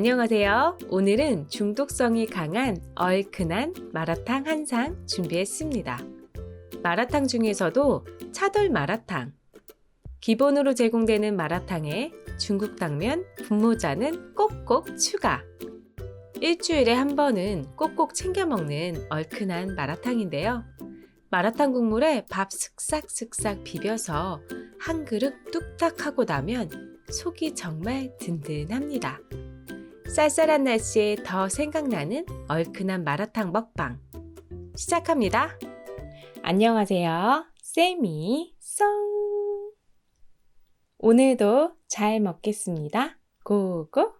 안녕하세요. 오늘은 중독성이 강한 얼큰한 마라탕 한 상 준비했습니다. 마라탕 중에서도 차돌 마라탕. 기본으로 제공되는 마라탕에 중국 당면, 분모자는 꼭꼭 추가. 일주일에 한 번은 꼭꼭 챙겨 먹는 얼큰한 마라탕인데요. 마라탕 국물에 밥 슥싹슥싹 비벼서 한 그릇 뚝딱 하고 나면 속이 정말 든든합니다. 쌀쌀한 날씨에 더 생각나는 얼큰한 마라탕 먹방 시작합니다. 안녕하세요. 쌤이 썽. 오늘도 잘 먹겠습니다. 고고.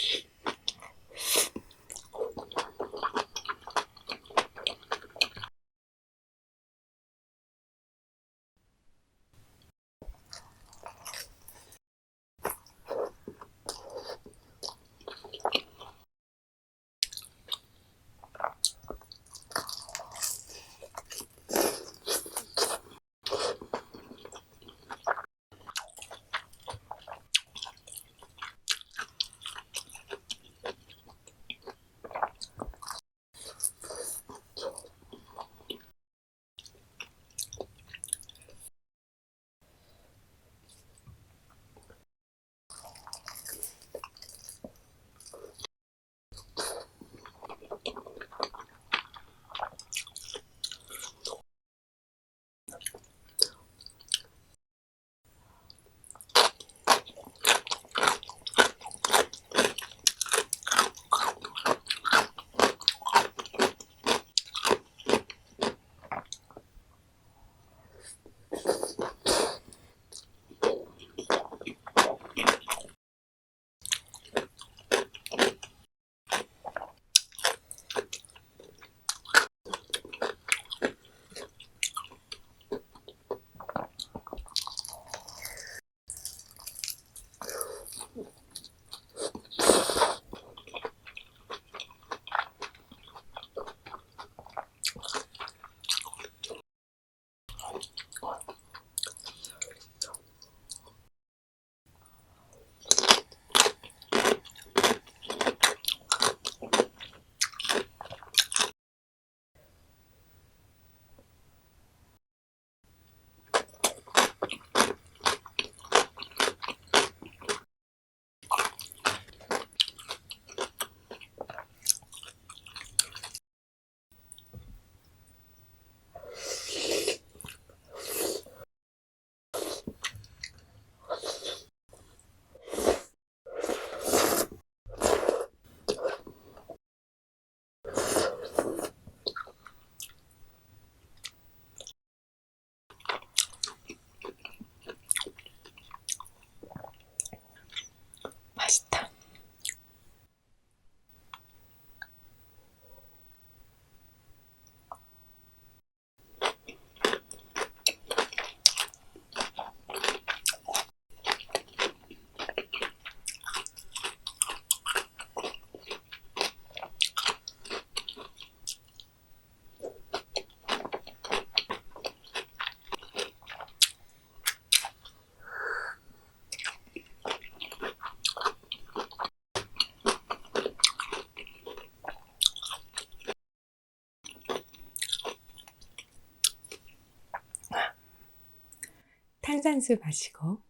탄산수 마시고.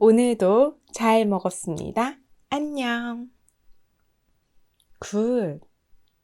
오늘도 잘 먹었습니다. 안녕. 굿.